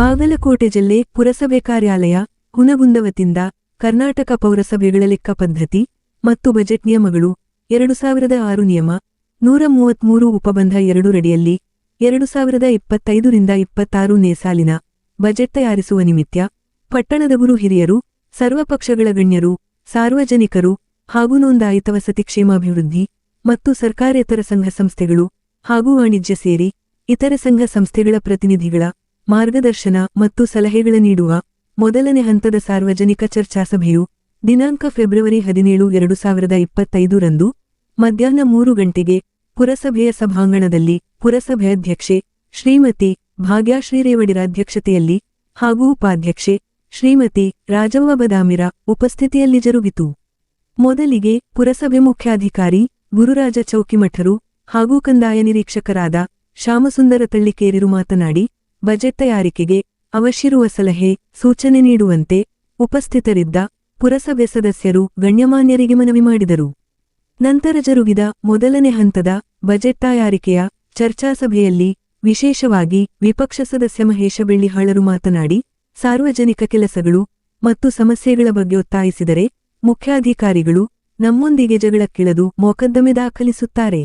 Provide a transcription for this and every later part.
ಬಾಗಲಕೋಟೆ ಜಿಲ್ಲೆ ಪುರಸಭೆ ಕಾರ್ಯಾಲಯ ಹುನಗುಂದವತಿಯಿಂದ ಕರ್ನಾಟಕ ಪೌರಸಭೆಗಳ ಲೆಕ್ಕ ಪದ್ಧತಿ ಮತ್ತು ಬಜೆಟ್ ನಿಯಮಗಳು, ಎರಡು ಸಾವಿರದ ಆರು ನಿಯಮ, ನೂರ ಮೂವತ್ಮೂರು ಉಪಬಂಧ ಎರಡು ರಡಿಯಲ್ಲಿ ಎರಡು ಸಾವಿರದ ಇಪ್ಪತ್ತೈದರಿಂದ ಇಪ್ಪತ್ತಾರು ನೇ ಸಾಲಿನ ಬಜೆಟ್ ತಯಾರಿಸುವ ನಿಮಿತ್ತ ಪಟ್ಟಣದ ಗುರು ಹಿರಿಯರು, ಸರ್ವಪಕ್ಷಗಳ ಗಣ್ಯರು, ಸಾರ್ವಜನಿಕರು ಹಾಗೂ ನೋಂದಾಯಿತ ವಸತಿ ಕ್ಷೇಮಾಭಿವೃದ್ಧಿ ಮತ್ತು ಸರ್ಕಾರೇತರ ಸಂಘ ಸಂಸ್ಥೆಗಳು ಹಾಗೂ ವಾಣಿಜ್ಯ ಸೇರಿ ಇತರ ಸಂಘ ಸಂಸ್ಥೆಗಳ ಪ್ರತಿನಿಧಿಗಳ ಮಾರ್ಗದರ್ಶನ ಮತ್ತು ಸಲಹೆಗಳ ನೀಡುವ ಮೊದಲನೇ ಹಂತದ ಸಾರ್ವಜನಿಕ ಚರ್ಚಾ ಸಭೆಯು ದಿನಾಂಕ ಫೆಬ್ರವರಿ ಹದಿನೇಳು, ಎರಡು ಸಾವಿರದ ಇಪ್ಪತ್ತೈದರಂದು ಮಧ್ಯಾಹ್ನ ಮೂರು ಗಂಟೆಗೆ ಪುರಸಭೆಯ ಸಭಾಂಗಣದಲ್ಲಿ ಪುರಸಭೆ ಅಧ್ಯಕ್ಷೆ ಶ್ರೀಮತಿ ಭಾಗ್ಯಾಶ್ರೀ ರೇವಡಿರ ಅಧ್ಯಕ್ಷತೆಯಲ್ಲಿ ಹಾಗೂ ಉಪಾಧ್ಯಕ್ಷೆ ಶ್ರೀಮತಿ ರಾಜವ್ವ ಬದಾಮಿರ ಉಪಸ್ಥಿತಿಯಲ್ಲಿ ಜರುಗಿತು. ಮೊದಲಿಗೆ ಪುರಸಭೆ ಮುಖ್ಯಾಧಿಕಾರಿ ಗುರುರಾಜ ಚೌಕಿಮಠರು ಹಾಗೂ ಕಂದಾಯ ನಿರೀಕ್ಷಕರಾದ ಶ್ಯಾಮಸುಂದರ ತಳ್ಳಿಕೇರಿರು ಮಾತನಾಡಿ ಬಜೆಟ್ ತಯಾರಿಕೆಗೆ ಅವಶ್ಯಿರುವ ಸಲಹೆ, ಸೂಚನೆ ನೀಡುವಂತೆ ಉಪಸ್ಥಿತರಿದ್ದ ಪುರಸಭೆ ಸದಸ್ಯರು ಗಣ್ಯಮಾನ್ಯರಿಗೆ ಮನವಿ ಮಾಡಿದರು. ನಂತರ ಜರುಗಿದ ಮೊದಲನೇ ಹಂತದ ಬಜೆಟ್ ತಯಾರಿಕೆಯ ಚರ್ಚಾ ಸಭೆಯಲ್ಲಿ ವಿಶೇಷವಾಗಿ ವಿಪಕ್ಷ ಸದಸ್ಯ ಮಹೇಶ ಬೆಳ್ಳಿಹಾಳರು ಮಾತನಾಡಿ, ಸಾರ್ವಜನಿಕ ಕೆಲಸಗಳು ಮತ್ತು ಸಮಸ್ಯೆಗಳ ಬಗ್ಗೆ ಒತ್ತಾಯಿಸಿದರೆ ಮುಖ್ಯಾಧಿಕಾರಿಗಳು ನಮ್ಮೊಂದಿಗೆ ಜಗಳಕ್ಕಿಳದು ಮೊಕದ್ದಮೆ ದಾಖಲಿಸುತ್ತಾರೆ.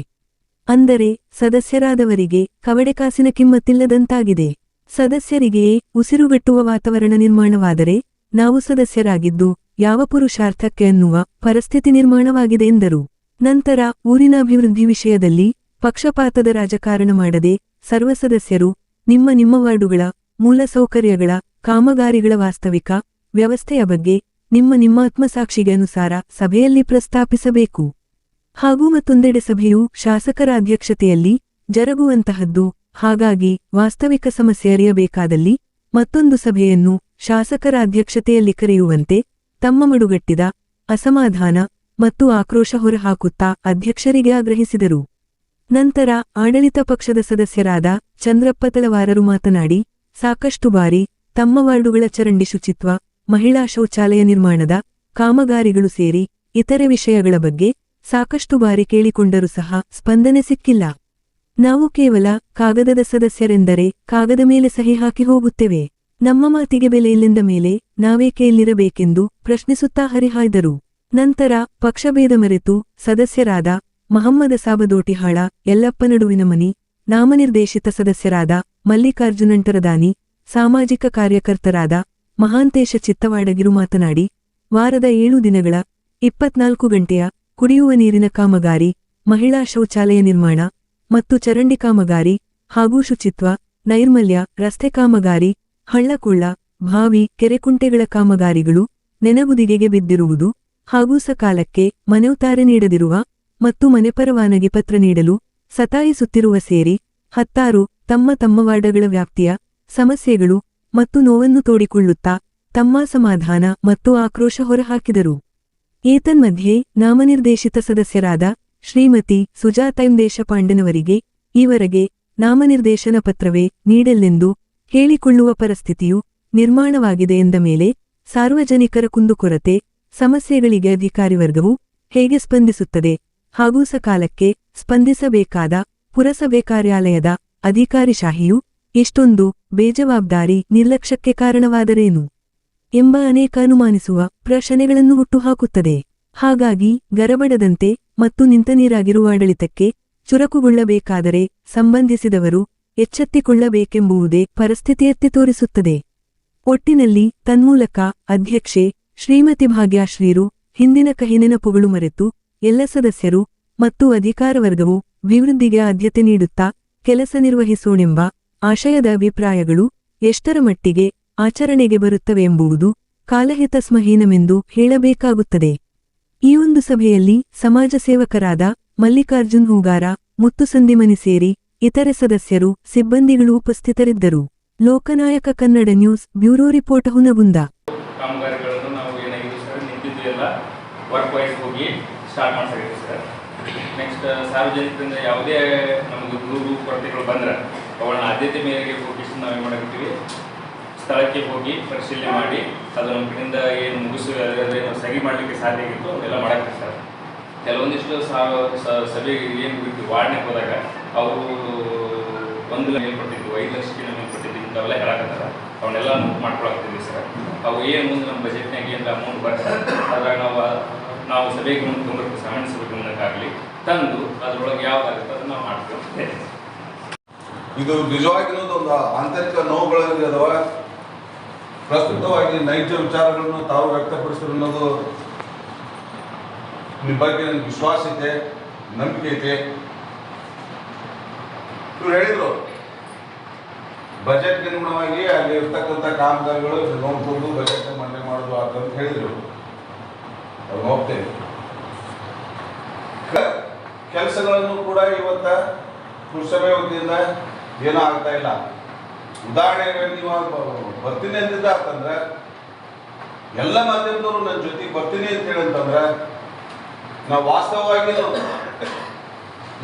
ಅಂದರೆ ಸದಸ್ಯರಾದವರಿಗೆ ಕವಡೆಕಾಸಿನ ಕಿಮ್ಮತ್ತಿಲ್ಲದಂತಾಗಿದೆ. ಸದಸ್ಯರಿಗೆಯೇ ಉಸಿರುಗಟ್ಟುವ ವಾತಾವರಣ ನಿರ್ಮಾಣವಾದರೆ ನಾವು ಸದಸ್ಯರಾಗಿದ್ದು ಯಾವ ಪುರುಷಾರ್ಥಕ್ಕೆ ಅನ್ನುವ ಪರಿಸ್ಥಿತಿ ನಿರ್ಮಾಣವಾಗಿದೆ ಎಂದರು. ನಂತರ ಊರಿನ ಅಭಿವೃದ್ಧಿ ವಿಷಯದಲ್ಲಿ ಪಕ್ಷಪಾತದ ರಾಜಕಾರಣ ಮಾಡದೆ ಸರ್ವ ಸದಸ್ಯರು ನಿಮ್ಮ ನಿಮ್ಮ ವಾರ್ಡುಗಳ ಮೂಲಸೌಕರ್ಯಗಳ ಕಾಮಗಾರಿಗಳ ವಾಸ್ತವಿಕ ವ್ಯವಸ್ಥೆಯ ಬಗ್ಗೆ ನಿಮ್ಮ ನಿಮ್ಮ ಆತ್ಮಸಾಕ್ಷಿಗೆ ಅನುಸಾರ ಸಭೆಯಲ್ಲಿ ಪ್ರಸ್ತಾಪಿಸಬೇಕು. ಹಾಗೂ ಮತ್ತೊಂದೆಡೆ ಸಭೆಯು ಶಾಸಕರ ಅಧ್ಯಕ್ಷತೆಯಲ್ಲಿ ಜರುಗುವಂತಹದ್ದು ಹಾಗಾಗಿ ವಾಸ್ತವಿಕ ಸಮಸ್ಯೆ ಅರಿಯಬೇಕಾದಲ್ಲಿ ಮತ್ತೊಂದು ಸಭೆಯನ್ನು ಶಾಸಕರ ಅಧ್ಯಕ್ಷತೆಯಲ್ಲಿ ಕರೆಯುವಂತೆ ತಮ್ಮ ಮಡುಗಟ್ಟಿದ ಅಸಮಾಧಾನ ಮತ್ತು ಆಕ್ರೋಶ ಹೊರಹಾಕುತ್ತಾ ಅಧ್ಯಕ್ಷರಿಗೆ ಆಗ್ರಹಿಸಿದರು. ನಂತರ ಆಡಳಿತ ಪಕ್ಷದ ಸದಸ್ಯರಾದ ಚಂದ್ರಪ್ಪ ತಳವಾರರು ಮಾತನಾಡಿ, ಸಾಕಷ್ಟು ಬಾರಿ ತಮ್ಮ ವಾರ್ಡುಗಳ ಚರಂಡಿ ಶುಚಿತ್ವ, ಮಹಿಳಾ ಶೌಚಾಲಯ ನಿರ್ಮಾಣದ ಕಾಮಗಾರಿಗಳು ಸೇರಿ ಇತರೆ ವಿಷಯಗಳ ಬಗ್ಗೆ ಸಾಕಷ್ಟು ಬಾರಿ ಕೇಳಿಕೊಂಡರೂ ಸಹ ಸ್ಪಂದನೆ ಸಿಕ್ಕಿಲ್ಲ. ನಾವು ಕೇವಲ ಕಾಗದದ ಸದಸ್ಯರೆಂದರೆ ಕಾಗದ ಮೇಲೆ ಸಹಿ ಹಾಕಿ ಹೋಗುತ್ತೇವೆ. ನಮ್ಮ ಮಾತಿಗೆ ಬೆಲೆಯಿಲ್ಲಿಂದ ಮೇಲೆ ನಾವೇಕೆ ಇಲ್ಲಿರಬೇಕೆಂದು ಪ್ರಶ್ನಿಸುತ್ತಾ ಹರಿಹಾಯ್ದರು. ನಂತರ ಪಕ್ಷಭೇದ ಮರೆತು ಸದಸ್ಯರಾದ ಮಹಮ್ಮದ ಸಾಬದೋಟಿಹಾಳ, ಯಲ್ಲಪ್ಪ ನಡುವಿನ ಮನಿ, ನಾಮನಿರ್ದೇಶಿತ ಸದಸ್ಯರಾದ ಮಲ್ಲಿಕಾರ್ಜುನಂಟರದಾನಿ ಸಾಮಾಜಿಕ ಕಾರ್ಯಕರ್ತರಾದ ಮಹಾಂತೇಶ ಚಿತ್ತವಾಡಗಿರು ಮಾತನಾಡಿ, ವಾರದ ಏಳು ದಿನಗಳ ಇಪ್ಪತ್ನಾಲ್ಕು ಗಂಟೆಯ ಕುಡಿಯುವ ನೀರಿನ ಕಾಮಗಾರಿ, ಮಹಿಳಾ ಶೌಚಾಲಯ ನಿರ್ಮಾಣ ಮತ್ತು ಚರಂಡಿ ಕಾಮಗಾರಿ ಹಾಗೂ ಶುಚಿತ್ವ, ನೈರ್ಮಲ್ಯ, ರಸ್ತೆ ಕಾಮಗಾರಿ, ಹಳ್ಳಕೊಳ್ಳ ಭಾವಿ ಕೆರೆಕುಂಟೆಗಳ ಕಾಮಗಾರಿಗಳು ನೆನಗುದಿಗೆಗೆ ಬಿದ್ದಿರುವುದು ಹಾಗೂ ಸಕಾಲಕ್ಕೆ ಮನೆಯುತ್ತಾರೆ ನೀಡದಿರುವ ಮತ್ತು ಮನೆ ಪರವಾನಗಿ ಪತ್ರ ನೀಡಲು ಸತಾಯಿಸುತ್ತಿರುವ ಸೇರಿ ಹತ್ತಾರು ತಮ್ಮ ತಮ್ಮ ವಾರ್ಡಗಳ ವ್ಯಾಪ್ತಿಯ ಸಮಸ್ಯೆಗಳು ಮತ್ತು ನೋವನ್ನು ತೋಡಿಕೊಳ್ಳುತ್ತಾ ತಮ್ಮ ಸಮಾಧಾನ ಮತ್ತು ಆಕ್ರೋಶ ಹೊರಹಾಕಿದರು. ಏತನ್ಮಧ್ಯೆ ನಾಮನಿರ್ದೇಶಿತ ಸದಸ್ಯರಾದ ಶ್ರೀಮತಿ ಸುಜಾತೈಂ ದೇಶಪಾಂಡನವರಿಗೆ ಈವರೆಗೆ ನಾಮನಿರ್ದೇಶನ ಪತ್ರವೇ ನೀಡಲೆಂದು ಹೇಳಿಕೊಳ್ಳುವ ಪರಿಸ್ಥಿತಿಯು ನಿರ್ಮಾಣವಾಗಿದೆ ಎಂದ ಮೇಲೆ ಸಾರ್ವಜನಿಕರ ಕುಂದುಕೊರತೆ, ಸಮಸ್ಯೆಗಳಿಗೆ ಅಧಿಕಾರಿ ವರ್ಗವು ಹೇಗೆ ಸ್ಪಂದಿಸುತ್ತದೆ ಹಾಗೂ ಸಕಾಲಕ್ಕೆ ಸ್ಪಂದಿಸಬೇಕಾದ ಪುರಸಭೆ ಕಾರ್ಯಾಲಯದ ಅಧಿಕಾರಿಶಾಹಿಯು ಎಷ್ಟೊಂದು ಬೇಜವಾಬ್ದಾರಿ ನಿರ್ಲಕ್ಷ್ಯಕ್ಕೆ ಕಾರಣವಾದರೇನು ಎಂಬ ಅನೇಕ ಅನುಮಾನಿಸುವ ಪ್ರಶ್ನೆಗಳನ್ನು ಹುಟ್ಟುಹಾಕುತ್ತದೆ. ಹಾಗಾಗಿ ಗರಬಡದಂತೆ ಮತ್ತು ನಿಂತ ನೀರಾಗಿರುವ ಆಡಳಿತಕ್ಕೆ ಚುರುಕುಗೊಳ್ಳಬೇಕಾದರೆ ಸಂಬಂಧಿಸಿದವರು ಎಚ್ಚೆತ್ತಿಕೊಳ್ಳಬೇಕೆಂಬುವುದೇ ಪರಿಸ್ಥಿತಿಯತ್ತೆ ತೋರಿಸುತ್ತದೆ. ಒಟ್ಟಿನಲ್ಲಿ ತನ್ಮೂಲಕ ಅಧ್ಯಕ್ಷೆ ಶ್ರೀಮತಿ ಭಾಗ್ಯಾಶ್ರೀರು ಹಿಂದಿನ ಕಹಿ ನೆನಪುಗಳು ಮರೆತು ಎಲ್ಲ ಸದಸ್ಯರು ಮತ್ತು ಅಧಿಕಾರವರ್ಗವು ಅಭಿವೃದ್ಧಿಗೆ ಆದ್ಯತೆ ನೀಡುತ್ತಾ ಕೆಲಸ ನಿರ್ವಹಿಸೋಣೆಂಬ ಆಶಯದ ಅಭಿಪ್ರಾಯಗಳು ಎಷ್ಟರ ಮಟ್ಟಿಗೆ ಆಚರಣೆಗೆ ಬರುತ್ತವೆ ಎಂಬುವುದು ಕಾಲಹಿತಸ್ಮಹೀನಮೆಂದು ಹೇಳಬೇಕಾಗುತ್ತದೆ. ಈ ಒಂದು ಸಭೆಯಲ್ಲಿ ಸಮಾಜ ಸೇವಕರಾದ ಮಲ್ಲಿಕಾರ್ಜುನ್ ಹೂಗಾರ ಮುತ್ತುಸಂದಿಮನಿ ಸೇರಿ ಇತರೆ ಸದಸ್ಯರು, ಸಿಬ್ಬಂದಿಗಳು ಉಪಸ್ಥಿತರಿದ್ದರು. Lokanayaka Kannada news bureau report Hungund. ನಾವು ವರ್ಕ್ ವೈಸ್ ಹೋಗಿ ಸ್ಟಾರ್ಟ್ ನೆಕ್ಸ್ಟ್ ಸಾರ್ವಜನಿಕರಿಂದ ಯಾವುದೇ ನಮಗೆ ದೂರು ಕೊರತೆಗಳು ಬಂದ್ರೆ ಅವುಗಳನ್ನ ಆದ್ಯತೆ ಮೇರೆಗೆ ಫೋಕಿಸ್ ನಾವು ಏನು ಮಾಡಾಕತ್ತೀವಿ ಸ್ಥಳಕ್ಕೆ ಹೋಗಿ ಪರಿಶೀಲನೆ ಮಾಡಿ ಅದು ನಮ್ಮ ಕಡೆಯಿಂದ ಏನು ಮುಗಿಸಿ ಅದೇನು ಸಹಿ ಮಾಡಲಿಕ್ಕೆ ಸಾಧ್ಯ ಆಗಿತ್ತು ಅದೆಲ್ಲ ಮಾಡೋಕ್ಕೆ ಸರ್ ಕೆಲವೊಂದಿಷ್ಟು ಸಭೆಗೆ ಏನು ಬಿಟ್ಟು ವಾರ್ಡ್ನಾಗ ಹೋದಾಗ ಅವರು ಒಂದು ಲಕ್ಷ ಕೊಟ್ಟಿದ್ದು ಐದು ಲಕ್ಷ ನಮಗೆ ಕೊಟ್ಟಿದ್ದು ಇಂಥವೆಲ್ಲ ಹೇಳಕತ್ತಾರ. ಅವನ್ನೆಲ್ಲ ನೋಟ್ ಮಾಡ್ಕೊಳಕ್ತಿದ್ವಿ ಸರ್. ಅವು ಏನು ಮುಂದೆ ನಮ್ಮ ಬಜೆಟ್ನಾಗ ಏನು ಅಮೌಂಟ್ ಬರ್ತಾರೆ ಅದ್ರಾಗ ನಾವು ನಾವು ಸಭೆಗೆ ಮುಂದೆ ತೊಗೊಂಡ್ರೆ ಸಮಾನ ಸಭೆಗೆ ಮುಂದಕ್ಕಾಗಲಿ ತಂದು ಅದರೊಳಗೆ ಯಾವ್ದಾಗುತ್ತೆ ಅದನ್ನ ನಾವು ಮಾಡ್ಕೊಳ್ತೇವೆ. ಇದು ನಿಜವಾಗಿರೋದು ಒಂದು ಆಂತರಿಕ ನೋವುಗಳಲ್ಲಿ ಅದಾವ ಪ್ರಸ್ತುತವಾಗಿ ನೈಜ ವಿಚಾರಗಳನ್ನು ತಾವು ವ್ಯಕ್ತಪಡಿಸಿದ್ರು ಅನ್ನೋದು ನಿಮ್ಮ ಬಗ್ಗೆ ನನಗೆ ವಿಶ್ವಾಸ ಇದೆ, ನಂಬಿಕೆ ಇದೆ. ಇವ್ರು ಹೇಳಿದ್ರು ಬಜೆಟ್ಗೆ ಅನುಗುಣವಾಗಿ ಅಲ್ಲಿ ಇರ್ತಕ್ಕಂಥ ಕಾಮಗಾರಿಗಳು ನೋಡ್ಕೊಂಡು ಬಜೆಟ್ ಮಂಡನೆ ಮಾಡೋದು ಅಂತ ಹೇಳಿದ್ರು. ಅವ್ರು ಹೋಗ್ತೇವೆ ಕೆಲಸಗಳನ್ನು ಕೂಡ ಇವತ್ತ ಪುರಸಭೆ ವತಿಯಿಂದ ಏನೂ ಆಗ್ತಾ ಇಲ್ಲ. ಉದಾಹರಣೆಗೆ ನೀವು ಬರ್ತೀನಿ ಅಂತಿದ್ದ ಅಂತಂದ್ರೆ, ಎಲ್ಲ ಮಾಧ್ಯಮದವರು ನನ್ನ ಜೊತೆಗೆ ಬರ್ತೀನಿ ಅಂತ ಹೇಳಂತಂದ್ರೆ ನಾವು ವಾಸ್ತವವಾಗಿ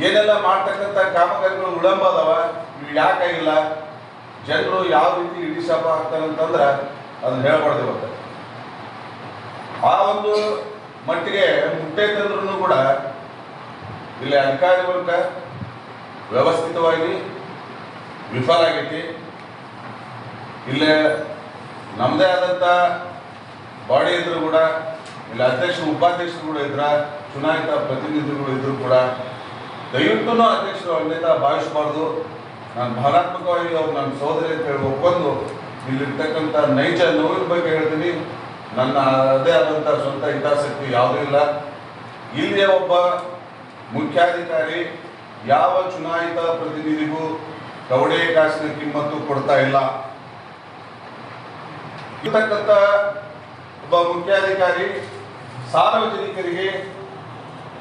ಏನೆಲ್ಲ ಮಾಡ್ತಕ್ಕಂಥ ಕಾಮಗಾರಿಗಳು ವಿಳಂಬ ಅದಾವ ಇವು ಯಾಕಾಗಿಲ್ಲ ಜನರು ಯಾವ ರೀತಿ ಇಡೀ ಶಾಪ ಆಗ್ತಾರೆ ಅಂತಂದ್ರೆ ಅದನ್ನ ಹೇಳ್ಬಾರ್ದು ಇವತ್ತು. ಆ ಒಂದು ಮಟ್ಟಿಗೆ ಮುಟ್ಟೈತಂದ್ರೂ ಕೂಡ ಇಲ್ಲಿ ಅಧಿಕಾರಿ ವರ್ಗ ವ್ಯವಸ್ಥಿತವಾಗಿ ವಿಫಲ ಆಗೈತಿ. ಇಲ್ಲೇ ನಮ್ಮದೇ ಆದಂಥ ಬಾಡಿ ಇದ್ರು ಕೂಡ, ಇಲ್ಲಿ ಅಧ್ಯಕ್ಷರು ಉಪಾಧ್ಯಕ್ಷರು ಕೂಡ ಇದ್ರ, ಚುನಾಯಿತ ಪ್ರತಿನಿಧಿಗಳು ಇದ್ರು ಕೂಡ, ದಯವಿಟ್ಟು ಅಧ್ಯಕ್ಷರು ತಾ ಭಾವಿಸಬಾರ್ದು. ನಾನು ಭಾವನಾತ್ಮಕವಾಗಿ ಅವ್ರು ನನ್ನ ಸಹೋದರಿ ಅಂತ ಹೇಳಿ ಒಪ್ಕೊಂಡು ಇಲ್ಲಿರ್ತಕ್ಕಂಥ ನೈಜ ನೋವಿನ ಬಗ್ಗೆ ಹೇಳ್ತೀನಿ. ನನ್ನ ಅದೇ ಆದಂಥ ಸ್ವಂತ ಹಿತಾಸಕ್ತಿ ಯಾವುದೂ ಇಲ್ಲ. ಇಲ್ಲಿಯ ಒಬ್ಬ ಮುಖ್ಯಾಧಿಕಾರಿ ಯಾವ ಚುನಾಯಿತ ಪ್ರತಿನಿಧಿಗೂ ಕವಡೆ ಕಾಸಿನ ಕಿಮ್ಮತ್ತು ಕೊಡ್ತಾ ಇಲ್ಲ. ಇರ್ತಕ್ಕಂಥ ಒಬ್ಬ ಮುಖ್ಯಾಧಿಕಾರಿ ಸಾರ್ವಜನಿಕರಿಗೆ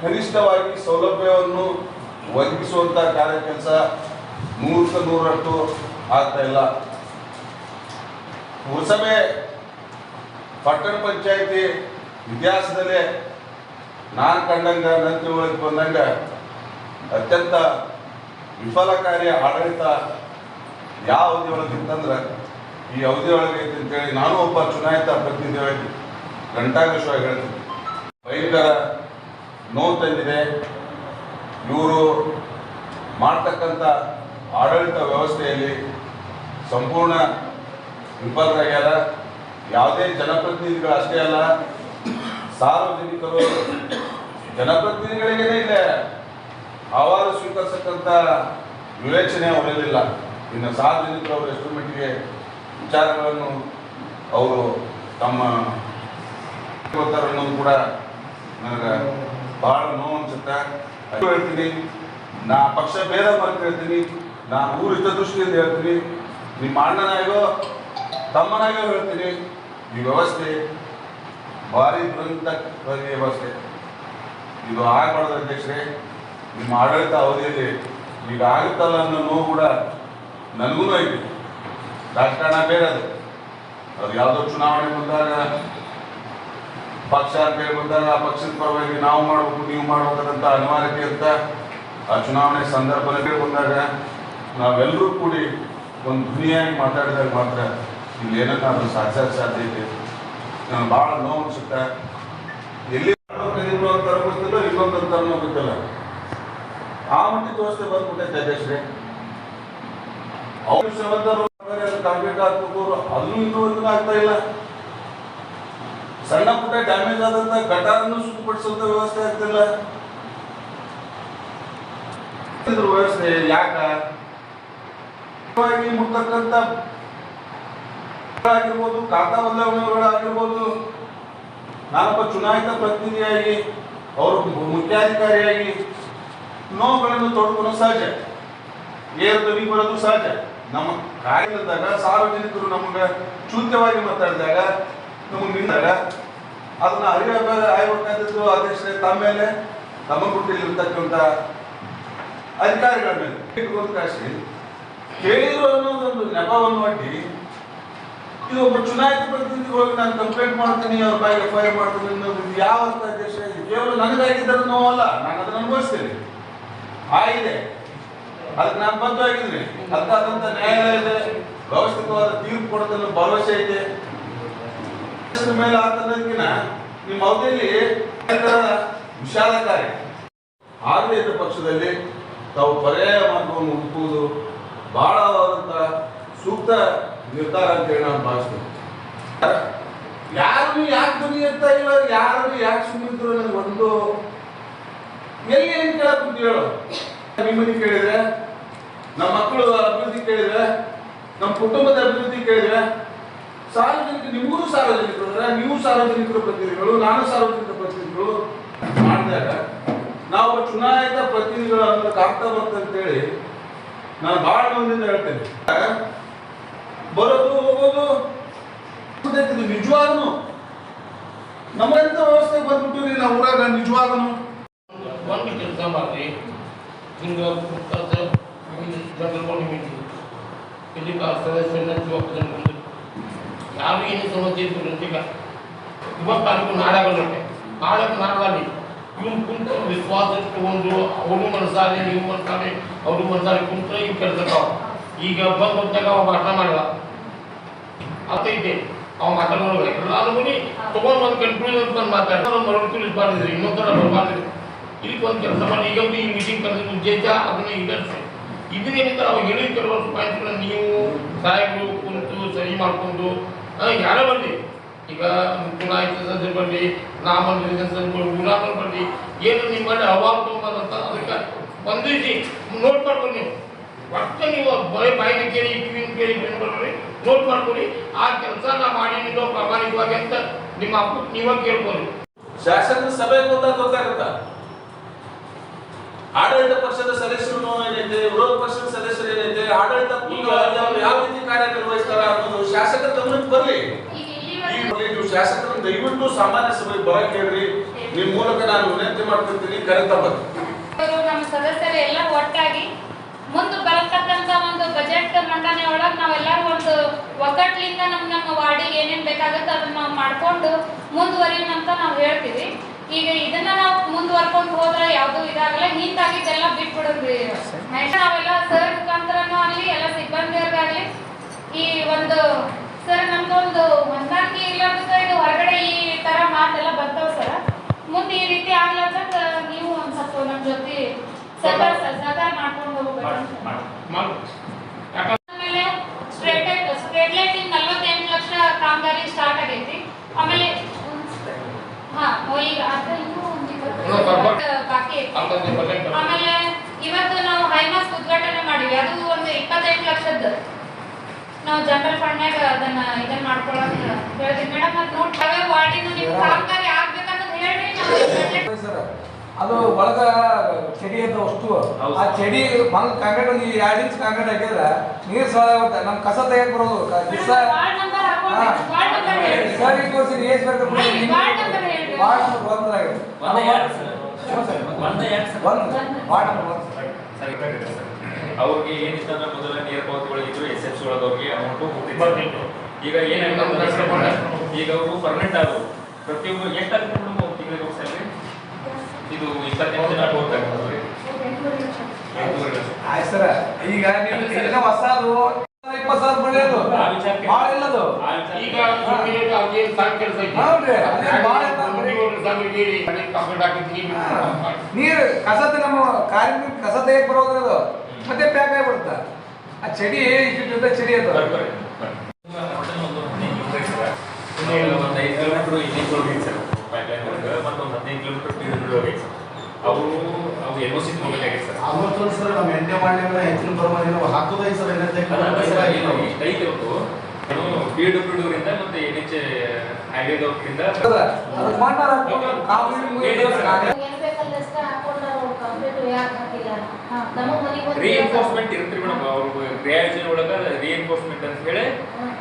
ಕನಿಷ್ಠವಾಗಿ ಸೌಲಭ್ಯವನ್ನು ಒದಗಿಸುವಂತಹ ಕಾರ್ಯ ಕೆಲಸ ನೂರಕ್ಕೆ ನೂರಷ್ಟು ಆಗ್ತಾ ಇಲ್ಲ. ಪುರಸಭೆ ಪಟ್ಟಣ ಪಂಚಾಯತಿ ಇತಿಹಾಸದಲ್ಲೇ ನಾನು ಕಂಡಂಗ ನನ್ನ ತಿಳುವಳಿಕೆ ಬಂದಂಗ ಅತ್ಯಂತ ವಿಫಲಕಾರಿ ಆಡಳಿತ ಯಾವ ಅವಧಿ ಒಳಗೆ ಇತ್ತಂದ್ರೆ ಈ ಅವಧಿ ಒಳಗೆ ಅಂತೇಳಿ ನಾನು ಒಬ್ಬ ಚುನಾಯಿತ ಪ್ರತಿನಿಧಿಯಾಗಿ ಘಂಟಾಘೋಷವಾಗಿ ಹೇಳ್ತೀನಿ. ಭಯಂಕರ ನೋವು ತಂದಿದೆ. ಇವರು ಮಾಡ್ತಕ್ಕಂಥ ಆಡಳಿತ ವ್ಯವಸ್ಥೆಯಲ್ಲಿ ಸಂಪೂರ್ಣ ವಿಫಲರಾಗ್ಯಾರ ಯಾವುದೇ ಜನಪ್ರತಿನಿಧಿಗಳು ಅಷ್ಟೇ ಅಲ್ಲ, ಸಾರ್ವಜನಿಕರು ಜನಪ್ರತಿನಿಧಿಗಳಿಗೇನೆ ಇಲ್ಲ ಅವರು ಸ್ವೀಕರಿಸಕ್ಕಂಥ ವಿವೇಚನೆ ಅವರಲ್ಲಿಲ್ಲ ಇನ್ನು ಸಾರ್ವಜನಿಕರು ಎಷ್ಟು ಮಟ್ಟಿಗೆ ವಿಚಾರಗಳನ್ನು ಅವರು ತಮ್ಮ ಅನ್ನೋದು ಕೂಡ ನನಗೆ ಬಹಳ ನೋವು ಅನ್ಸುತ್ತೆ. ಹೇಳ್ತೀನಿ, ನಾ ಪಕ್ಷ ಭೇದ ಮರೆತು ಹೇಳ್ತೀನಿ, ನಾನು ಊರು ದೃಷ್ಟಿಯಿಂದ ಹೇಳ್ತೀನಿ. ನಿಮ್ಮ ಅಣ್ಣನಾಗೋ, ತಮ್ಮನಾಗೋ ಹೇಳ್ತೀನಿ. ಈ ವ್ಯವಸ್ಥೆ ಭಾರಿ ದುರಂತಕಾರಿ ವ್ಯವಸ್ಥೆ. ಇದು ಆಗಬಾರ್ದು ಅಧ್ಯಕ್ಷರೇ. ನಿಮ್ಮ ಆಡಳಿತ ಅವಧಿಯಲ್ಲಿ ಈಗ ಆಗುತ್ತಲ್ಲ ಅನ್ನೋ ನೋವು ಕೂಡ ನನಗೂ ಐತಿ ರಾಜಕಾರಣ ಬೇರೆ ಅದು ಯಾವುದೋ ಚುನಾವಣೆ ಬಂದಾಗ, ಪಕ್ಷ ಅಂತ ಹೇಳಿ ಬಂದಾಗ ಆ ಪಕ್ಷದ ಪರವಾಗಿ ನಾವು ಮಾಡಬೇಕು, ನೀವು ಮಾಡ್ಬೇಕಂತ ಅನಿವಾರ್ಯತೆ ಅಂತ ಆ ಚುನಾವಣೆ ಸಂದರ್ಭದಲ್ಲಿ ಬಂದಾಗ ನಾವೆಲ್ಲರೂ ಕೂಡಿ ಒಂದು ಧ್ವನಿಯಾಗಿ ಮಾತಾಡಿದಾಗ ಮಾತ್ರ ಇಲ್ಲಿ ಏನಕ್ಕಾದ್ರೂ ಸಾಧ್ಯ ಸಾಧ್ಯ ಇದೆ ನಾನು ಭಾಳ ನೋವು ಅನ್ಸುತ್ತ. ಎಲ್ಲಿ ತರಬಿಡ್ತಿಲ್ಲ ಇಲ್ಲೊಂದು ಗೊತ್ತಿಲ್ಲ ಆ ಮಟ್ಟಿಗೆ ತೋರಿಸ್ತೇ ಬಂದ್ಬಿಟ್ಟೈತೆ ಅಧ್ಯಕ್ಷರೇ ಅವ್ರು ಶ್ರೀಮಂತರು ಕಾಂಕ್ರೀಟ್ ಹಾಕ್ಬೇಕು ಅದನ್ನು ಇನ್ನೂ ಇಲ್ಲ. ಸಣ್ಣ ಪುಟ್ಟ ಡ್ಯಾಮೇಜ್ ಆದಂತ ಗಟಾರನ್ನು ಸುಖಪಡಿಸುವಂತ ವ್ಯವಸ್ಥೆ ಆಗ್ತಿಲ್ಲ ವ್ಯವಸ್ಥೆ ಯಾಕ? ಮುಟ್ಟಕ್ಕಂತ ಆಗಿರ್ಬೋದು, ಖಾತಾ ಬದಲಾವಣೆಗಳಾಗಿರ್ಬೋದು ನಾನೊಬ್ಬ ಚುನಾಯಿತ ಪ್ರತಿನಿಧಿಯಾಗಿ, ಅವರು ಮುಖ್ಯಾಧಿಕಾರಿಯಾಗಿ ನೋವುಗಳನ್ನು ತೊಡ್ಕೊಳ್ಳೋ ಸಹಜ. ಏರು ಧ್ವನಿ ಬರೋದು ಸಹಜ. ನಮ್ಮ ಕಾರ್ಯದಾಗ ಸಾರ್ವಜನಿಕರು ನಮಗೆ ಚೂತ್ಯವಾಗಿ ಮಾತಾಡಿದಾಗ, ನಮಗೆ ನಿಂತಾಗ ಅದನ್ನ ಅರಿವು ಆಗ್ಬೇಕಾದದ್ದು ಅಧ್ಯಕ್ಷರೇ ತಮ್ಮ ಮೇಲೆ, ತಮ್ಮ ಗುಟ್ಟಿಲಿರ್ತಕ್ಕಂಥ ಅಧಿಕಾರಿಗಳ ಮೇಲೆ. ಕಾಶಿ, ಕೇಳಿದ್ರು ಅನ್ನೋದೊಂದು ನೆಪವನ್ನು ಒಡ್ಡಿ, ಇದು ಒಬ್ಬ ಚುನಾಯಿತ ಹೋಗಿ ನಾನು ಕಂಪ್ಲೇಂಟ್ ಮಾಡ್ತೀನಿ, ಅವ್ರ ಬಾಯಿಗೆ ಎಫ್ ಐ ಆರ್ ಮಾಡ್ತೀನಿ ಅನ್ನೋದು ಯಾವ ಅಧ್ಯಕ್ಷ ಇದು ಕೇವಲ ನನಗಾಗಿದ್ದರೆ ನೋವಲ್ಲ ನಾನು ಅದನ್ನು ಅನುಭವಿಸ್ತೇನೆ. ಆಗಿದೆ. ಅದಕ್ಕೆ ನಾನು ಬದ್ಧವಾಗಿದ್ದೀನಿ ಅದಕ್ಕಾದಂಥ ನ್ಯಾಯಾಲಯ ಇದೆ. ವ್ಯವಸ್ಥಿತವಾದ ತೀರ್ಪು ಕೊಡೋದನ್ನು ಭರವಸೆ ಇದ್ರ ಮೇಲೆ ಆತನಕ್ಕಿನ ನಿಮ್ಮ ಅವಧಿಯಲ್ಲಿ ವಿಶಾಲಕಾರಿ ಆಡಳಿತ ಪಕ್ಷದಲ್ಲಿ ತಾವು ಪರ್ಯಾಯ ಮಾರ್ಗವನ್ನು ಹುಡುಕುವುದು ಬಹಳವಾದಂತಹ ಸೂಕ್ತ ನಿರ್ಧಾರ ಅಂತೇಳಿ ನಾನು ಭಾವಿಸ್ತೇನೆ. ಯಾರು ಯಾಕೆ ಧ್ವನಿ ಅಂತ ಇಲ್ಲ ಯಾರು ಯಾಕೆ ಸುಮ್ಮನಿದ್ರು ನನಗೆ ಒಂದು ಎಲ್ಲಿ ಏನು ಕೇಳಕ್ ಹೇಳು. ನಿಮ್ಮಲ್ಲಿ ಕೇಳಿದ್ರೆ, ನಮ್ಮ ಮಕ್ಕಳು ಅಭಿವೃದ್ಧಿ ಕೇಳಿದ್ರೆ, ನಮ್ಮ ಕುಟುಂಬದ ಅಭಿವೃದ್ಧಿ ಕೇಳಿದ್ರೆ, ಸಾರ್ವಜನಿಕ ನಿಮಗೂ ಸಾರ್ವಜನಿಕರು ಅಂದ್ರೆ ನೀವು ಸಾರ್ವಜನಿಕರ ಪ್ರತಿನಿಧಿಗಳು, ನಾನು ಸಾರ್ವಜನಿಕ ಪ್ರತಿನಿಧಿಗಳು ಮಾಡಿದಾಗ ನಾವು ಚುನಾಯಿತ ಪ್ರತಿನಿಧಿಗಳು ಆಗ್ತಾ ಬರ್ತಂತೇಳಿ ನಾನು ಬಹಳ ಮಂದಿಯಿಂದ ಹೇಳ್ತೇನೆ. ಬರೋದು, ಹೋಗೋದು, ಇದು ನಿಜವಾಗನು ನಮ್ಮಂತ ವ್ಯವಸ್ಥೆ ಬಂದ್ಬಿಟ್ಟು ನಾವು ಊರಾಗ ನಿಜವಾಗನು ಒಂದು ಕೆಲಸ ಮಾಡಿ. ಯಾರು ಏನು ಸಮಸ್ಯೆ ಇತ್ತು ಈಗ ಇವತ್ತು ಅದಕ್ಕೂ ನಾಡಾಗಲ್ಲಂತೆ ನಾಡಕ್ಕೆ ನಾಡಲ್ಲಿ ಇವ್ನು ವಿಶ್ವಾಸ ಇಟ್ಕೊಂಡು ಅವರು ಮನಸ್ಸಾರಿ, ನೀವು ಮನಸ್ಸಾರಿ, ಅವರು ಮನಸ್ಸಾರಿ ಕುಂತು ಈಗ ಬಂದು ಹೊತ್ತಾಗ ಅವ ಭಾಷಣ ಮಾಡಲ್ಲ. ಆಗ್ತೈತೆ ಅವ ಮಾತಾಡೋಲ್ಲ ಎಲ್ಲಾರು ತಗೊಂಡು ಒಂದು ಕನ್ಕ್ಲೂಷನ್ ಬಂದು ಮಾತಾಡ್ತಾರೆ ಮರಳು ತಿಳಿಸ್ಬಾರ್ದಿದ್ರಿ ಇನ್ನೊಂದು ಬರಬಾರ್ದಿರಿ ಇದಕ್ಕೆ ಒಂದು ಕೆಲಸ ಮಾಡಿ ಈಗ ಈ ಮೀಟಿಂಗ್ ಕರೆದು ಉದ್ದೇಶ ಅದನ್ನು ಈಡೇರಿಸಿ ಇದರಿಂದ ನಾವು ಹೇಳಿ ಕೆಲವು ಪಾಯಿಂಟ್ಗಳನ್ನ ನೀವು ಸಾಹೇಬರು ಕುಂತು ಸರಿ ಮಾಡಿಕೊಂಡು ಯಾರೇ ಬರಲಿ. ಈಗ ಚುನಾಯಿತ ಸದಸ್ಯರು ಬರಲಿ ನಾಮಲ್ಲಿ ಗುಲಾಮರು ಬರಲಿ ಏನು ನಿಮ್ಮಲ್ಲಿ ಅವಾವ ತೊಗೊಂಬಂತ ಅದಕ್ಕೆ ಬಂದಿಸಿ ನೋಟ್ ಮಾಡ್ಕೊಂಡು ನೀವು ಒಟ್ಟು ನೀವು ಬರೀ ಬಾಯಿನ ಕೇಳಿ ಕಿವಿನ ಕೇಳಿ ಬರ್ರಿ. ನೋಟ್ ಮಾಡ್ಕೊಳ್ಳಿ ಆ ಕೆಲಸ ನಾ ಮಾಡಿದ್ದು ಪ್ರಾಮಾಣಿಕವಾಗಿ ಅಂತ ನಿಮ್ಮ ಅಪ್ಪ ನೀವಾಗ ಕೇಳ್ಕೊಳ್ಳಿ ಶಾಸನ ಸಭೆ ಗೊತ್ತಾಗ ಗೊತ್ತಾಗುತ್ತ? ಆಡಳಿತ ಪಕ್ಷದ ಸದಸ್ಯರು ಏನೈತೆ? ವಿರೋಧ ಪಕ್ಷದ ಸದಸ್ಯರು ಏನೈತೆ? ಆಡಳಿತ ಯಾವ ರೀತಿ ಕಾರ್ಯನಿರ್ವಹಿಸ್ತಾರ ಅನ್ನೋದು ಶಾಸಕರ ಗಮನಕ್ಕೆ ಬರಲಿ. ನೀವು ಶಾಸಕರು ದಯವಿಟ್ಟು ಸಾಮಾನ್ಯ ಸಭೆಗೆ ಬರಕ್ ಕೇಳ್ರಿ ನಿಮ್ ಮೂಲಕ ನಾನು ವಿನಂತಿ ಮಾಡ್ತಿರ್ತೀನಿ ಕರೆತ ಬಂದು ನಮ್ಮ ಸದಸ್ಯರು ಎಲ್ಲ ಒಟ್ಟಾಗಿ ಮುಂದೆ ಬರತಕ್ಕಂತ ಒಂದು ಬಜೆಟ್ ಮಂಡನೆ ಒಳಗೆ ನಾವೆಲ್ಲರೂ ಒಂದು ಒಗ್ಗಟ್ಲಿಂದ ನಮ್ಮ ನಮ್ಮ ವಾರ್ಡಿಗೆ ಏನೇನು ಬೇಕಾಗುತ್ತೆ ಅದನ್ನ ನಾವು ಮಾಡ್ಕೊಂಡು ಮುಂದುವರಿಯೋಣ ಅಂತ ನಾವು ಹೇಳ್ತೀವಿ. ಈಗ ಇದನ್ನ ನಾವು ಮುಂದುವರ್ಕೊಂಡು ಹೋದ್ರೆ ಯಾವ್ದು ಇದಾಗಲ್ಲ, ನೀಟಾಗಿ ಬಿಟ್ಬಿಡೋದ್ರಿ ನೆಕ್ಸ್ಟ್ ನಾವೆಲ್ಲ ಸರ್ ಮುಖಾಂತರನೂ ಆಗಲಿ, ಎಲ್ಲ ಸಿಬ್ಬಂದಿಯವ್ರಿಗಾಗ್ಲಿ ಈ ಒಂದು ಸರ್ ನಮ್ದೊಂದು ಹೊಂದಾಣಿಕೆ ಇಲ್ಲದ ಇದು. ಹೊರಗಡೆ ಈ ತರ ಮಾತೆಲ್ಲ ಬರ್ತಾವ ಸರ್ ಮುಂದೆ ಈ ರೀತಿ ಆಗ್ಲಾರ್ದಂಗ ನೀವು ಒಂದ್ ಸ್ವಲ್ಪ ನಮ್ ಜೊತೆ ಸದಾ ಸಹಕಾರ ಮಾಡ್ಕೊಂಡು ಹೋಗ್ಬೇಕು ಮಾಡಿ ಮಾಡಿ ಯಾಕಂದ್ರೆ ಆಮೇಲೆ street light street light in ನಲ್ವತ್ತೆಂಟು ಲಕ್ಷ ಕಾಮಗಾರಿ ಸ್ಟಾರ್ಟ್ ಆಗೈತಿ ಆಮೇಲೆ ಹಾ ಈಗ ಅದು ಇನ್ನೂ ಒಂದ್ ಇನ್ನೂ ಬರ್ಬೇಕು. ಇಪ್ಪತ್ತು ಬಾಕಿ ಐತಿ ಅಂತಂದ್ರೆ ಬರ್ಲಿಕ್ಕೆ ಆಮೇಲೆ ಇವತ್ತು ನಾವು ಹೈಮಾಸ್ ಉದ್ಘಾಟನೆ ಮಾಡಿವಿ ಅದು ಒಂದು ಇಪ್ಪತ್ತೈದು ಲಕ್ಷದ್ದು. ನಾವು ಜನರಲ್ ಫಂಡ್ನಾಗ ಅದನ್ನ ಇದನ್ನ ಮಾಡ್ಕೊಳ್ಳೋದು ಹೇಳ್ತೀವಿ. ಮೇಡಮ್ ಅದ್ ವಾರ್ಡಿನ ಕಾಮಗಾರಿ ಆಗ್ಬೇಕನ್ನೋದು ಹೇಳ್ರಿ. ನಾವು ಸರ್ ಅದು ಒಳಗ ಚಡಿ ಅಂತ ವಸ್ತು. ಆ ಚಡಿ ಬಂದ್ ಕಾಂಕ್ರೀಟ್ ಒಂದು ಎರಡು ಇಂಚ್ ಕಾಂಕ್ರೀಟ್ ಹಾಕಿದ್ರೆ ನೀರು ಸೋಲಾಗುತ್ತೆ ನಮ್ ಕಸ ತೆಗಿಯಕ್ ಬರೋದು. ದಿವಸ ಸರ್ ತೋರಿಸಿ ಬೇಕು ವಾರ್ಡ್ ನಂಬರ್. ವಾರ್ಡ್ ಏನಿತ್ತು ಅಂದ್ರೆ ಅವ್ರಿಗೆ ಮೊದಲ ನೇರ ಪಾವತಿಗಳಿದ್ರು ಎಸ್ ಎಫ್ ಒಳಗೆ ಒಳಗವ್ರಿಗೆ ಅಮೌಂಟು. ಹೋಗ್ತಿತ್ತು ಈಗ ಏನಾಗುತ್ತೆ ಈಗ ಅವರು ಪರ್ಮನೆಂಟ್ ಆದವು. ಪ್ರತಿಯೊಬ್ಬರು ಎಷ್ಟಾಗುತ್ತೆ ಕುಟುಂಬ ತಿಂಗಳಿಗೆ ಹೋಗ್ತಾರೆ ಇದು ಇಪ್ಪತ್ತೆಂಟು ದಿನ ಹೋಗ್ತಾರೆ ಆಯ್ತು ಸರ್. ಈಗ ನೀವು ಎಲ್ಲ ಹೊಸದು ಇಪ್ಪತ್ತು ಸಾವಿರ ಬೆಳೆಯೋದು ಭಾಳ ಇಲ್ಲದು. ಈಗ ಸಾಕು ಕೆಲಸ ಹೌದ್ರಿ, ಭಾಳ ನೀರು ಕಸದ ನಮ್ಮ ಕಾರಿನ ಕಸ ತೆಗಿಯಕ್ ಬರೋದ್ರಿ ಅದು ಮತ್ತೆ ಪ್ಯಾಕ್ ಆಗಿಬಿಡುತ್ತೆ? ಆ ಚಡಿ ಇಷ್ಟ ಚಡಿ ಅದು. ಒಂದು ಐದು ಕಿಲೋಮೀಟರ್ ಇನ್ನೈದು ಕಿಲೋಮೀಟರ್ ಸರ್ ಪೈಪ್ಲೈನ್ ಒಳಗೆ ಮತ್ತು ಒಂದು ಹದಿನೈದು ಕಿಲೋಮೀಟರ್ ಹೋಗೈತೆ ಸರ್ ಅವರು ಅವು ಎಲ್ ಒ ಸಿ ತಗೋಬೇಕಾಗೈತೆ ಸರ್ ಅವತ್ತು ಸರ್ ನಮ್ಮ ಎಂಟೆ ಮಾಡಿ ಹೆಚ್ಚಿನ ಪ್ರಮಾಣ ನಾವು ಹಾಕೋದೈ ಸರ್ ಏನಂತ ಪಿ ಮತ್ತೆ ಎನ್ ಎಚ್ ರಿಎನ್ಫೋರ್ಸ್ಮೆಂಟ್ ಇರುತ್ತೆ ಮೇಡಮ್. ಅವ್ರ ಕ್ರಿಯಾ ಯೋಜನೆ ರಿಇನ್ಫೋರ್ಸ್ಮೆಂಟ್ ರಿಎನ್ಫೋರ್ಸ್ಮೆಂಟ್ ಅಂತ ಹೇಳಿ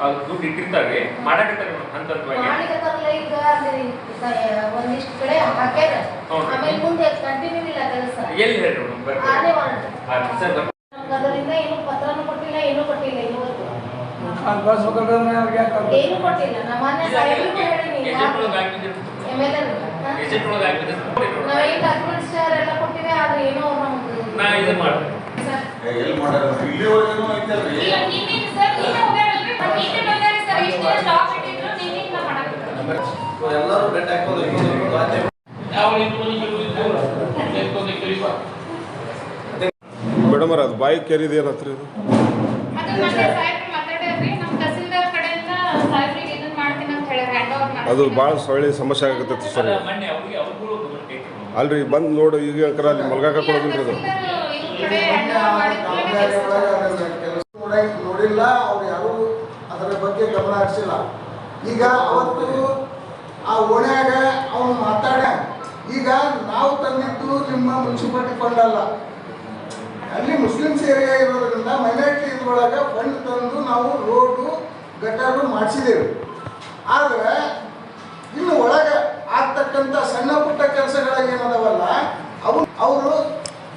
ಅದು ದುಡ್ಡು ಇಟ್ಟಿರ್ತಾರೆ ಮಾಡಾಕಿರ್ತಾರೆ ಮೇಡಮ್ ಹಂತ ಹಂತವಾಗಿ ಒಂದಿಷ್ಟು ಕಡೆ ಹಾಕ್ಯಾರ. ಆಮೇಲೆ ಮುಂದೆ ಕಂಟಿನ್ಯೂ ಇಲ್ಲ ಕೆಲಸ. ಎಲ್ಲಿ ಹೇಳಿ ಮೇಡಮ್? ಬರ್ತಾರೆ ಬರ್ರಿ. ಸರ್ ಅದರಿಂದ ಏನು ಪತ್ರನೂ ಕೊಟ್ಟಿಲ್ಲ ಏನೂ ಕೊಟ್ಟಿಲ್ಲ. ಅವ್ರಿಗೆ ಯಾಕೆ ಕಳ್ಸ್ಬೇಕು? ಏನೂ ಕೊಟ್ಟಿಲ್ಲ. ನಮ್ಮ ಮನೆ ಸಾಹೇಬ್ರಿಗೂ ಹೇಳಿನಿ ಏಜೆಂಟ್ ಒಳಗೆ ಹಾಕಿದ್ರೆ. ಎಂ ಎಲ್ ಏಜೆಂಟ್ ಒಳಗೆ ಹಾಕಿದ್ರೆ. ನಾವು ಏನು ಡಾಕ್ಯುಮೆಂಟ್ಸ್ ಎಲ್ಲ ಕೊಟ್ಟಿವಿ ಆದ್ರೆ ಏನೋ ನಮ್ಗೆ ನಾ ಇದು ಮಾಡ್ತೀನಿ ಸರ್. ಎಲ್ಲಿ ಮಾಡ್ಯಾರ? ಇಲ್ಲಿವರೆಗೂ ಐತಲ್ರಿ? ಇಲ್ಲ ನಿನ್ನೆ ಸರ್ ನಿನ್ನೆ ಹೋಗ್ಯಾರಲ್ರಿ ಬಟ್ ನಿನ್ನೆ ಬಂದಾರೆ ಸರ್. ಇಷ್ಟು ದಿನ ಸ್ಟಾಕ್ ಇಟ್ಟಿದ್ರು ನಿನ್ನೆಯಿಂದ ಮಾಡಕ್ಕೆ ಎಲ್ಲರೂ ಬೆಟ್ಟ ಹಾಕೋದು ಇಟ್ಕೊಂಡು ಆಚೆ ಯಾವ ರೀತಿ ಮನೆಗೆ ಇದ್ದು ಮೇಡಮ್ ಅದು ಬಾಯಿ ಕೆರಿದು ಏನತ್ರಿ ಅದು ಮತ್ತೆ ಸಾಹೇಬ್ರು ಅದು ಭಾಳ ಸೊಳ್ಳೆ ಸಮಸ್ಯೆ ಆಗತ್ತೆ ಸರ್. ಅಲ್ರಿ, ಬಂದು ನೋಡು ಈಗ ಅಂಕರ ಅಲ್ಲಿ ಮಲ್ಗಾಕ ಕೊಡೋದಿಲ್ರಿ ಅದು. ನೋಡಿಲ್ಲ, ಅವ್ರು ಯಾರು ಅದರ ಬಗ್ಗೆ ಗಮನ ಹರಿಸಿಲ್ಲ. ಈಗ ಅವತ್ತು ಆ ಓಣ್ಯಾಗ ಅವನು ಮಾತಾಡ ಈಗ ನಾವು ತಂದಿದ್ದು ನಿಮ್ಮ ಮುನ್ಸಿಪಾಲಿಟಿ ಫಂಡ್ ಅಲ್ಲ. ಅಲ್ಲಿ ಮುಸ್ಲಿಮ್ಸ್ ಏರಿಯಾ ಇರೋದ್ರಿಂದ ಮೈನಾರಿಟಿ ಇದ್ರೊಳಗೆ ಫಂಡ್ ತಂದು ನಾವು ರೋಡು ಗಟಾರು ಮಾಡಿಸಿದ್ದೇವೆ ಆದರೆ ಇನ್ನು ಒಳಗೆ ಆಗ್ತಕ್ಕಂಥ ಸಣ್ಣ ಪುಟ್ಟ ಕೆಲಸಗಳ ಏನದವಲ್ಲ ಅವು ಅವರು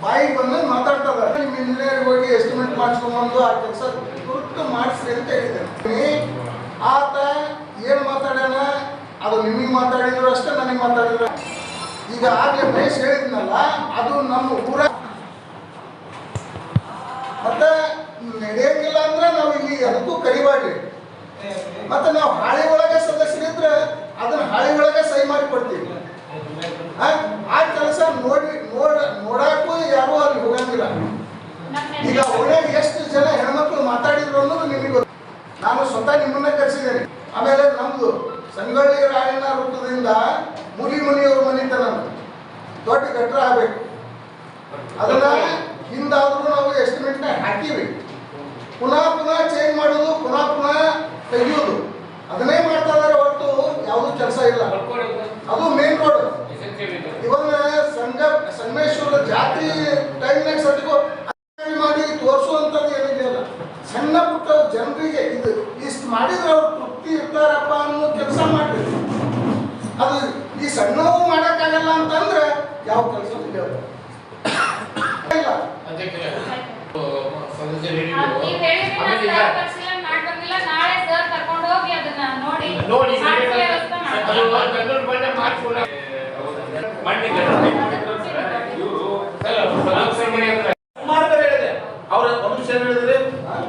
ಬಾಯಿಗೆ ಬಂದು ಮಾತಾಡ್ತಾರೆ. ನಿಮ್ಮ ಇಂಜಿನಿಯರ್ ಹೋಗಿ ಎಸ್ಟಿಮೇಟ್ ಮಾಡಿಸ್ಕೊಂಡ್ಬಂದು ಆ ಕೆಲಸ ತುರ್ತು ಮಾಡಿಸ್ರಿ ಅಂತ ಹೇಳಿದ್ದೇನೆ ಆತ ಏನು ಮಾತಾಡ್ಯಾನ? ಅದು ನಿಮಗೆ ಮಾತಾಡಿದ್ರು ಅಷ್ಟೇ, ನನಗೆ ಮಾತಾಡಿದ್ರು ಈಗ ಆಗ್ಲೇ ಮಹೇಶ್ ಹೇಳಿದ್ನಲ್ಲ, ಅದು ನಮ್ಮ ಊರ ಮತ್ತೆ ನಡೆಯಂಗಿಲ್ಲ ಅಂದ್ರೆ ನಾವು ಇಲ್ಲಿ ಅದಕ್ಕೂ ಕರಿಬಾರ್ರಿ ಮತ್ತೆ ನಾವು ಹಾಳೆ ಒಳಗೆ ಸದಸ್ಯರಿದ್ರೆ ಅದನ್ನ ಹಾಳೆ ಒಳಗೆ ಸಹಿ ಮಾಡಿ ಕೊಡ್ತೀವಿ ಆ ಕೆಲಸ ನೋಡಿ ನೋಡ ನೋಡಕ್ಕೂ ಯಾರು ಅಲ್ಲಿ ಹೋಗಂಗಿಲ್ಲ. ಈಗ ಒಳ್ಳೆ ಎಷ್ಟು ಜನ ಹೆಣ್ಮಕ್ಳು ಮಾತಾಡಿದ್ರು ಅನ್ನೋದು ನಿಮಗೆ ನಾನು ಸ್ವತಃ ನಿಮ್ಮನ್ನ ಕರೆಸಿದ್ದೇನೆ. ಆಮೇಲೆ ನಮ್ದು ಸಂಗೊಳ್ಳಿ ರಾಯಣ್ಣ ವೃತ್ತದಿಂದ ಮುಲಿ ಮುನಿಯವ್ರ ಮನೆ ತನಕ ದೊಡ್ಡ ಕಟ್ಟರ ಆಗ್ಬೇಕು. ಅದನ್ನ ಹಿಂದಾದ್ರೂ ನಾವು ಎಸ್ಟಿಮೇಟ್ನ ಹಾಕಿವಿ ಪುನಃ ಪುನಃ ಚೇಂಜ್ ಮಾಡೋದು ಪುನಃ ಪುನಃ ತೆಗೆಯೋದು. ಅದನ್ನೇ ಮಾಡ್ತಾ ಇದಾರೆ टाइम लैख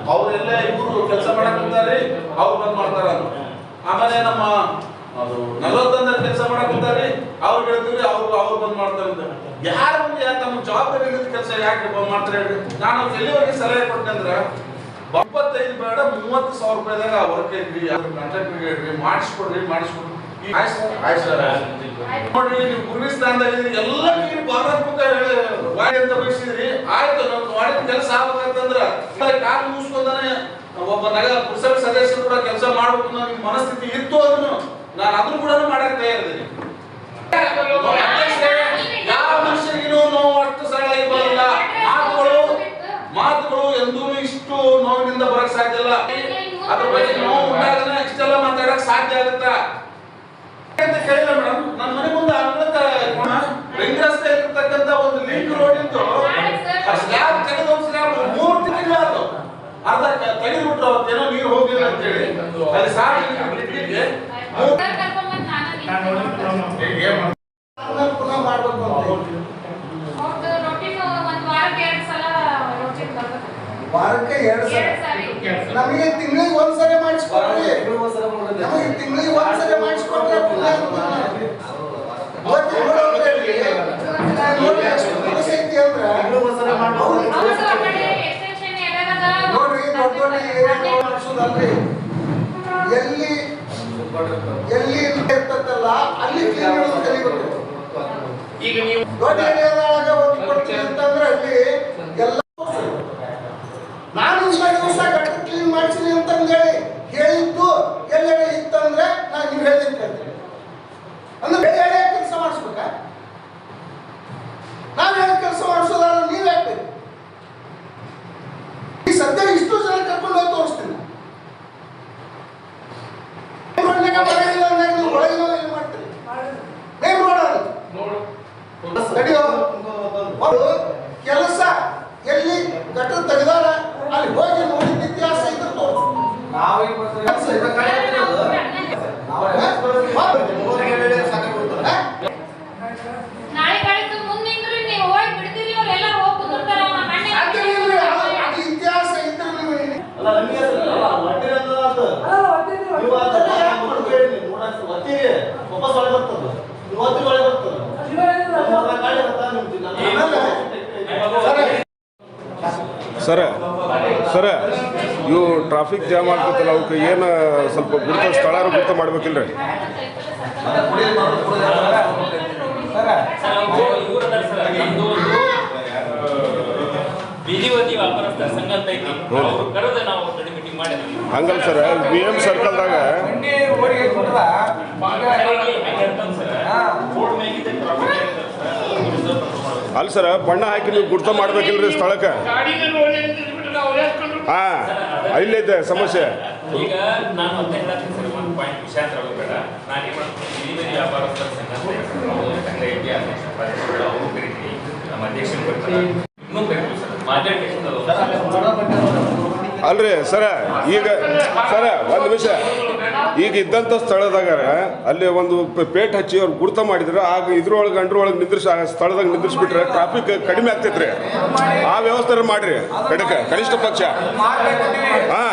ಅವರೆಲ್ಲ ಇವರು ಕೆಲಸ ಮಾಡಕ್ ಕುಂತಾರ್ರಿ ಅವ್ರು ಬಂದ್ ಮಾಡ್ತಾರ ಆಮೇಲೆ ನಮ್ಮ ಅದು ನಲವತ್ತೊಂದರ ಕೆಲಸ ಮಾಡಕ್ ಕುಂತಾರ್ರಿ ಅವ್ರು ಹೇಳ್ತೀವಿ ಅವ್ರು ಅವ್ರು ಬಂದ್ ಮಾಡ್ತಾರೆ ಯಾರು ಮುಂದೆ ತಮ್ಮ ಜವಾಬ್ದಾರಿ ಇಲ್ಲದ ಕೆಲಸ ಯಾಕೆ ಮಾಡ್ತಾರೆ ಹೇಳಿ. ನಾನು ಎಲ್ಲಿವರೆಗೆ ಸಲಹೆ ಕೊಟ್ಟೆ ಅಂದ್ರೆ ಇಪ್ಪತ್ತೈದು ಬೇಡ ಮೂವತ್ತು ಸಾವಿರ ರೂಪಾಯಿದಾಗ ವರ್ಕ್ ಯಾರು ಕಾಂಟ್ರಾಕ್ಟ್ ಮಾಡಿಸ್ಕೊಡ್ರಿ ಮಾಡಿಸ್ಕೊಡ್ರಿ. ಆಯ್ತು ಸರ್, ಆಯ್ತು ಸರ್. ನೋಡ್ರಿ ನೀವು ಗುರುವಿ ಸ್ಥಾನದಾಗ ಎಲ್ಲ ನೀವು ಭಾರತ ವಾಡಿ ಅಂತ ಬಯಸಿದ್ರಿ. ಆಯ್ತು ನಮ್ಮ ಮಾಡಿದ ಕೆಲಸ ಆಗ್ಬೇಕಂತಂದ್ರ ಕಾಲು ಮುಗಿಸ್ಕೊಂಡಾನೆ ಒಬ್ಬ ನಗರ ಪುರಸಭೆ ಸದಸ್ಯರು ಕೂಡ ಕೆಲಸ ಮಾಡ್ಬೇಕು ಅನ್ನೋ ನಿಮ್ ಮನಸ್ಥಿತಿ ಇತ್ತು ಅದನ್ನು ನಾನು ಅದನ್ನು ಕೂಡ ಮಾಡಕ್ ತಯಾರಿದ್ದೀನಿ ಯಾವ ಮನುಷ್ಯರಿಗೂ ನೋವು ಅಷ್ಟು ಸರಳಾಗಿ ಬರಲ್ಲ ಮಾತುಗಳು ಮಾತುಗಳು ಎಂದೂ ಇಷ್ಟು ನೋವಿನಿಂದ ಬರಕ್ ಸಾಧ್ಯ ಇಲ್ಲ. ಅದ್ರ ಬಗ್ಗೆ ನೋವು ಉಂಟಾಗನ ಇಷ್ಟೆಲ್ಲ ಮಾತಾಡಕ್ ಸಾಧ್ಯ ಆಗುತ್ತಾ? ಅಂತ ಕೇಳಿಲ್ಲ ಮೇಡಮ್. ನನ್ನ ಮನೆ ಮುಂದೆ ಅನ್ನತ ರಿಂಗ್ ರಸ್ತೆ ಇರ್ತಕ್ಕಂತ ಒಂದು ಲಿಂಕ್ ರೋಡ್ ಇತ್ತು. ಸ್ಲ್ಯಾಬ್ ತೆಗೆದು ಒಂದು ಸ್ಲ್ಯಾಬ್ ಮೂರು ತಿಂಗಳಾಯ್ತು ಅರ್ಧ ಕ- ತೆಗೆದ್ಬಿಟ್ರು ಅವತ್ತೇನೋ ನೀರು ಹೋಗಿಲ್ಲ ಅಂತ ಹೇಳಿ ಅಲ್ಲಿ ಸಾರ್ವಜನಿಕ ಬಿಡ್ಲಿಕ್ಕೆ ಮೂರು ಸರ್ ಕರ್ಕೊಂಡ್ಬಂದು ನಾನು ಮಾಡ್ತಾರೆ? ಪುನಃ ಮಾಡ್ಬೇಕು ಒಂದ್ ವಾರಕ್ಕೆ ಎರಡ್ ಸಲ ನಮಗೆ ತಿಂಗಳಿಗೆ ಒಂದ್ಸರಿ ಮಾಡಿಸ್ಕೊಡ್ರಿ ನಮಗೆ ತಿಂಗಳಿಗೆ ಒಂದ್ಸರಿ ಮಾಡಿಸ್ಕೊಟ್ರೆ ಪುನಃ ಇವತ್ತು ನೋಡೋದ್ರೆ ನೋಡಿ ಎಷ್ಟು ಕೆಲಸ ಐತಿ ಅಂದ್ರೆ ಅವ್ರು ಹೌದು ಆ ಕಡೆ ಎಕ್ಸ್ಟೆನ್ಷನ್ ಎಲ್ಲರದ ನೋಡ್ರಿ ದೊಡ್ಡ ದೊಡ್ಡ ಮಾಡಿಸೋದಲ್ರಿ ಎಲ್ಲಿ ಎಲ್ಲಿ ಇರ್ತದಲ್ಲ ಅಲ್ಲಿ ಕ್ಲೀನ್ ಕಲಿಬೇಕು ಈಗ ನೀವು ದೊಡ್ಡ ಏರಿಯಾದಾಗ ಒಂದು ಕೊಡ್ತೀನಿ ಅಂತಂದ್ರೆ ಅಲ್ಲಿ ಎಲ್ಲ ನಾನು ಇಷ್ಟ ದಿವಸ ಗಟ್ಟ ಕ್ಲೀನ್ ಮಾಡ್ತೀನಿ ಅಂತಂದೇಳಿ ಹೇಳಿದ್ದು ಎಲ್ಲೆಡೆ ಇತ್ತಂದ್ರೆ ನಾನು ನೀವು ಹೇಳಿದ್ ಕೇಳ್ತೀನಿ ಅಂದ್ರೆ ಬೇರೆ ಎಡೆ ಕೆಲಸ ಮಾಡಿಸ್ಬೇಕಾ ನಾವು ಹೇಳಿ ಕೆಲಸ ಮಾಡಿಸೋದಾದ್ರೆ ನೀವು ಯಾಕೆ ಈ ಸದ್ಯ ಇಷ್ಟು ಜನ ಕರ್ಕೊಂಡು ಹೋಗಿ ತೋರಿಸ್ತೀನಿ ರೋಡ್ನಾಗ ಮಳೆ ಇಲ್ಲ ಅಂದಾಗ ನೀವು ಒಳಗಿನ ಏನು ಮಾಡ್ತೀರಿ ಮೇನ್ ರೋಡ್ ಅದು ನೋಡು ನಡಿಯೋ ಒಂದು ಕೆಲಸ ಎಲ್ಲಿ ಗಟ್ಟರ ತೆಗೆದಾರ ಅಲ್ಲಿ ಹೋಗಿ ನೋಡಿದ ಇತಿಹಾಸ ಇದ್ರೆ ತೋರಿಸು ಕೆಲಸ ಇದೆ. ಹಾ? ನಾಳೆ ಕಳಿತು ಮುಂದಿಂದ್ರಿ ನೀವು ಹೋಗಿ ಬಿಡ್ತೀರಿ ಅವ್ರೆಲ್ಲ ಹೋಗಿ ಕುಂದಿರ್ತಾರ ಅವ್ನ ಮನೆ ಸಾಧ್ಯ ಇಲ್ರಿ. ಅದು- ಅದು ಇತಿಹಾಸ ಇದ್ರೆ ನೀವು ಏನ್- ಸರ ಸರ ಇವು ಟ್ರಾಫಿಕ್ ಜಾಮ್ ಆಗ್ತೈತಲ್ಲ ಅವಕ್ಕೆ ಏನು ಸ್ವಲ್ಪ ಗುರುತ ಸ್ಥಳ ಗುರುತ ಮಾಡ್ಬೇಕಿಲ್ರಿ? ಹಂಗಲ್ಲ ಸರ್ ಬಿ ಎಂ ಸರ್ಕಲ್ದಾಗ ಅಲ್ಲ ಸರ ಬಣ್ಣ ಹಾಕಿ ನೀವು ಗುರ್ತ ಮಾಡ್ಬೇಕಿಲ್ರಿ ಸ್ಥಳಕ್ಕೆ? ಹಾ ಇಲ್ಲೈತೆ ಸಮಸ್ಯೆ. ಈಗ ನಾನು ಅಂತ ಹೇಳತ್ತೀನಿ ಸರ್ ಒಂದು ಪಾಯಿಂಟ್ ವಿಷಯ ಅಂತ ಬೇಡ ನಾನು ಏನು ಮಾಡ್ತೀನಿ? ಬೀದಿ ಬದಿ ವ್ಯಾಪಾರಸ್ಥರ ಸಂಘ ಅಂತ ಐತಿ ಸರ್ ಅವ್ರು ಸಂಘ ಐತಿ ಅಧ್ಯಕ್ಷ ಉಪಾಧ್ಯಕ್ಷರು ಅವರು ಕರಿತೀವಿ ನಮ್ಮ ಅಧ್ಯಕ್ಷರು ಬರ್ತಾರೆ. ಇನ್ನೂ ಕರಿತೀವಿ ಸರ್ ಮಾತಾಡ್ಬೇಕು ಅಲ್ರಿ ಸರ ಈಗ ಸರ ಒಂದು ನಿಮಿಷ. ಈಗ ಇದ್ದಂಥ ಸ್ಥಳದಾಗ ಅಲ್ಲಿ ಒಂದು ಪೇಟ್ ಹಚ್ಚಿ ಅವ್ರು ಗುರ್ತ ಮಾಡಿದ್ರೆ. ಆಗ ಇದ್ರೊಳಗೆ ಅಂಡ್ರೊಳಗೆ ನಿಂದ್ರಿಸಿ ಆ ಸ್ಥಳದಾಗ ನಿಂದ್ರಿಸ್ಬಿಟ್ರೆ ಟ್ರಾಫಿಕ್ ಕಡಿಮೆ ಆಗ್ತೈತ್ರಿ. ಆ ವ್ಯವಸ್ಥೆ ಮಾಡ್ರಿ. ಕಡಕ, ಕನಿಷ್ಠ ಪಕ್ಷ. ಹಾ.